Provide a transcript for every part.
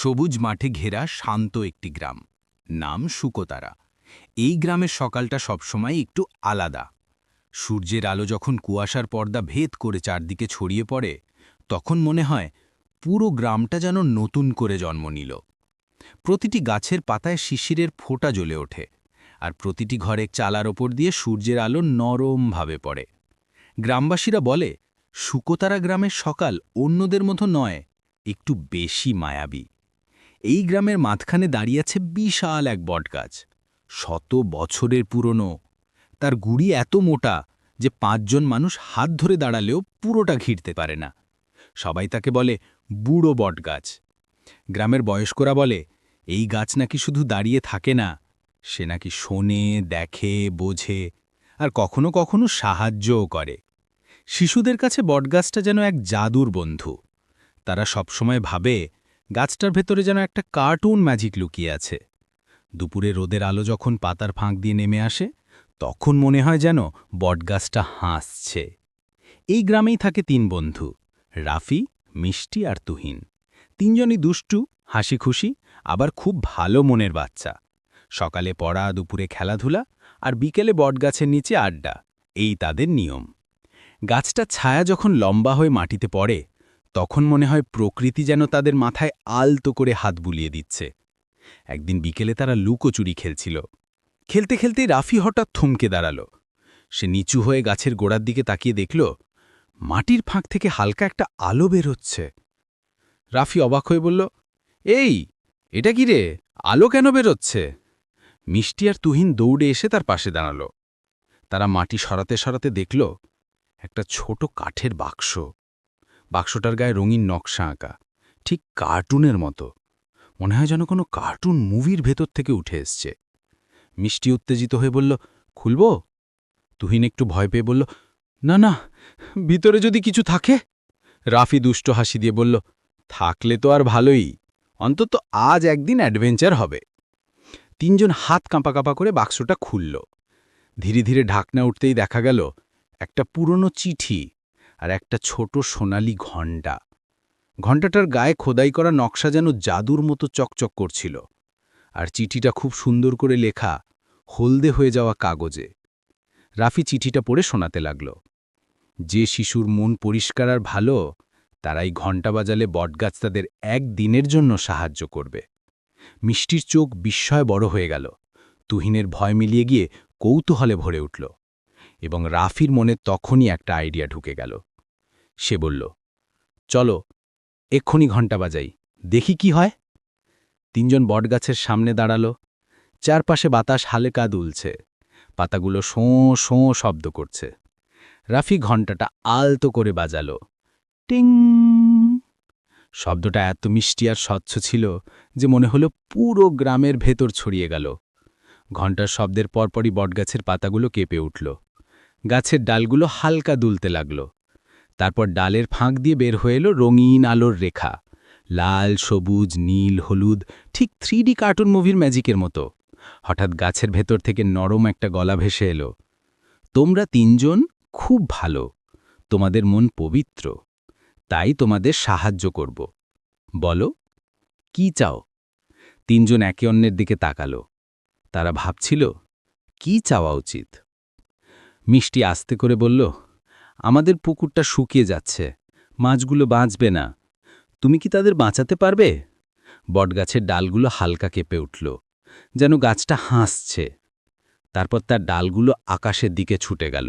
সবুজ মাঠে ঘেরা শান্ত একটি গ্রাম। নাম সুকোতারা এই গ্রামের সকালটা সবসময় একটু আলাদা। সূর্যের আলো যখন কুয়াশার পর্দা ভেদ করে চারদিকে ছড়িয়ে পড়ে, তখন মনে হয় পুরো গ্রামটা যেন নতুন করে জন্ম নিল। প্রতিটি গাছের পাতায় শিশিরের ফোঁটা জ্বলে ওঠে আর প্রতিটি ঘরে চালার ওপর দিয়ে সূর্যের আলো নরমভাবে পড়ে। গ্রামবাসীরা বলে সুকোতারা গ্রামের সকাল অন্যদের মতো নয়, একটু বেশি মায়াবী। এই গ্রামের মাঝখানে দাঁড়িয়ে আছে বিশাল এক বটগাছ। শত বছরের পুরনো। তার গুড়ি এত মোটা যে পাঁচজন মানুষ হাত ধরে দাঁড়ালেও পুরোটা ঘিরতে পারে না। সবাই তাকে বলে বুড়ো বটগাছ। গ্রামের বয়স্করা বলে, এই গাছ নাকি শুধু দাঁড়িয়ে থাকে না। সে নাকি শোনে, দেখে, বোঝে, আর কখনো কখনো সাহায্যও করে। শিশুদের কাছে বটগাছটা যেন এক জাদুর বন্ধু। তারা সবসময় ভাবে গাছটার ভেতরে যেন একটা কার্টুন ম্যাজিক লুকিয়ে আছে। দুপুরে রোদের আলো যখন পাতার ফাঁক দিয়ে নেমে আসে, তখন মনে হয় যেন বটগাছটা হাসছে। এই গ্রামেই থাকে তিন বন্ধু, রাফি, মিষ্টি আর তুহিন। তিনজনই দুষ্টু হাসি খুশি আবার খুব ভালো মনের বাচ্চা। সকালে পড়া, দুপুরে খেলাধুলা আর বিকেলে বটগাছের নিচে আড্ডা, এই তাদের নিয়ম। গাছটা ছায়া যখন লম্বা হয়ে মাটিতে পড়ে তখন মনে হয় প্রকৃতি যেন তাদের মাথায় আলতো করে হাত বুলিয়ে দিচ্ছে। একদিন বিকেলে তারা লুকোচুরি খেলছিল। খেলতে খেলতেই রাফি হঠাৎ থমকে দাঁড়াল। সে নিচু হয়ে গাছের গোড়ার দিকে তাকিয়ে দেখল, মাটির ফাঁক থেকে হালকা একটা আলো বের হচ্ছে রাফি অবাক হয়ে বলল, এই, এটা কি রে? আলো কেন বেরোচ্ছে? মিষ্টি আর তুহিন দৌড়ে এসে তার পাশে দাঁড়াল। তারা মাটি সরাতে সরাতে দেখল, একটা ছোট কাঠের বাক্স। বাক্সটার গায়ে রঙিন নকশা আঁকা, ঠিক কার্টুনের মতো। মনে হয় যেন কোনো কার্টুন মুভির ভেতর থেকে উঠে এসছে। মিষ্টি উত্তেজিত হয়ে বলল, খুলব? তুহিন একটু ভয় পেয়ে বলল, না না, ভিতরে যদি কিছু থাকে? রাফি দুষ্ট হাসি দিয়ে বলল, থাকলে তো আর ভালোই, অন্তত আজ একদিন অ্যাডভেঞ্চার হবে। তিনজন হাত কাঁপা কাঁপা করে বাক্সটা খুলল। ধীরে ধীরে ঢাকনা উঠতেই দেখা গেল, একটা পুরনো চিঠি আর একটা ছোট সোনালি ঘণ্টা। ঘণ্টাটার গায়ে খোদাই করা নকশা যেন জাদুর মতো চকচক করছিল। আর চিঠিটা খুব সুন্দর করে লেখা, হলদে হয়ে যাওয়া কাগজে। রাফি চিঠিটা পড়ে শোনাতে লাগল। যে শিশুর মন পরিষ্কার আর ভালো, তারাই ঘণ্টা বাজালে বটগাছ তাদের এক দিনের জন্য সাহায্য করবে। মিষ্টির চোখ বিস্ময় বড় হয়ে গেল। তুহিনের ভয় মিলিয়ে গিয়ে কৌতূহলে ভরে উঠল। এবং রাফির মনে তখনই একটা আইডিয়া ঢুকে গেল। সে বলল, চলো, এক্ষুনি ঘণ্টা বাজাই, দেখি কি হয়। তিনজন বটগাছের সামনে দাঁড়াল। চারপাশে বাতাস হালেকা দুলছে। পাতাগুলো শোঁ শোঁ শব্দ করছে। রাফি ঘণ্টাটা আলতো করে বাজালো। টিং! শব্দটা এত মিষ্টি আর স্বচ্ছ ছিল যে মনে হলো পুরো গ্রামের ভেতর ছড়িয়ে গেল। ঘণ্টার শব্দের পরপরই বটগাছের পাতাগুলো কেঁপে উঠল। গাছের ডালগুলো হালকা দুলতে লাগল। তারপর ডালের ফাঁক দিয়ে বের হয়ে এলো রঙিন আলোর রেখা। লাল, সবুজ, নীল, হলুদ, ঠিক থ্রি কার্টুন মুভির ম্যাজিকের মতো। হঠাৎ গাছের ভেতর থেকে নরম একটা গলা ভেসে এলো। তোমরা তিনজন খুব ভালো। তোমাদের মন পবিত্র। তাই তোমাদের সাহায্য করব। বলো, কি চাও? তিনজন একে অন্যের দিকে তাকালো। তারা ভাবছিল, কি চাওয়া উচিত? মিষ্টি আস্তে করে বলল আমাদের পুকুরটা শুকিয়ে যাচ্ছে। মাছগুলো বাঁচবে না। তুমি কি তাদের বাঁচাতে পারবে? বটগাছের ডালগুলো হালকা কেঁপে উঠল, যেন গাছটা হাসছে। তারপর তার ডালগুলো আকাশের দিকে ছুটে গেল।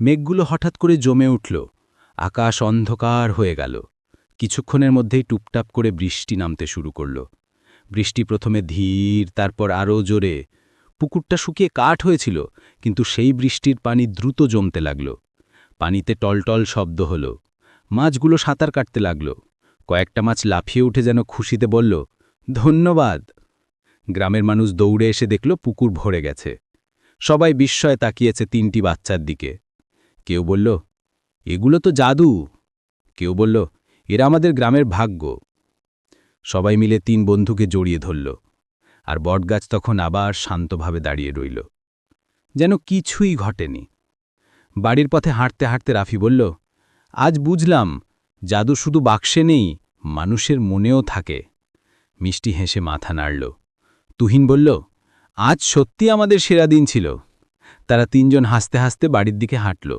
মেঘগুলো হঠাৎ করে জমে উঠল। আকাশ অন্ধকার হয়ে গেল। কিছুক্ষণের মধ্যেই টুপটাপ করে বৃষ্টি নামতে শুরু করল। বৃষ্টি প্রথমে ধীর, তারপর আরও জোরে। পুকুরটা শুকিয়ে কাঠ হয়েছিল, কিন্তু সেই বৃষ্টির পানি দ্রুত জমতে লাগল। পানিতে টলটল শব্দ হল। মাছগুলো সাঁতার কাটতে লাগল। কয়েকটা মাছ লাফিয়ে উঠে যেন খুশিতে বলল, ধন্যবাদ। গ্রামের মানুষ দৌড়ে এসে দেখল পুকুর ভরে গেছে। সবাই বিস্ময়ে তাকিয়েছে তিনটি বাচ্চার দিকে। কেউ বলল, এগুলো তো জাদু। কেউ বলল, এরা আমাদের গ্রামের ভাগ্য। সবাই মিলে তিন বন্ধুকে জড়িয়ে ধরল, আর বটগাছ তখন আবার শান্তভাবে দাঁড়িয়ে রইল। যেন কিছুই ঘটেনি। বাড়ির পথে হাঁটতে হাঁটতে রাফি বলল, আজ বুঝলাম, জাদু শুধু বাক্সে নেই, মানুষের মনেও থাকে। মিষ্টি হেসে মাথা নাড়ল। তুহিন বলল, আজ সত্যি আমাদের সেরা দিন ছিল। তারা তিনজন হাসতে হাসতে বাড়ির দিকে হাঁটল।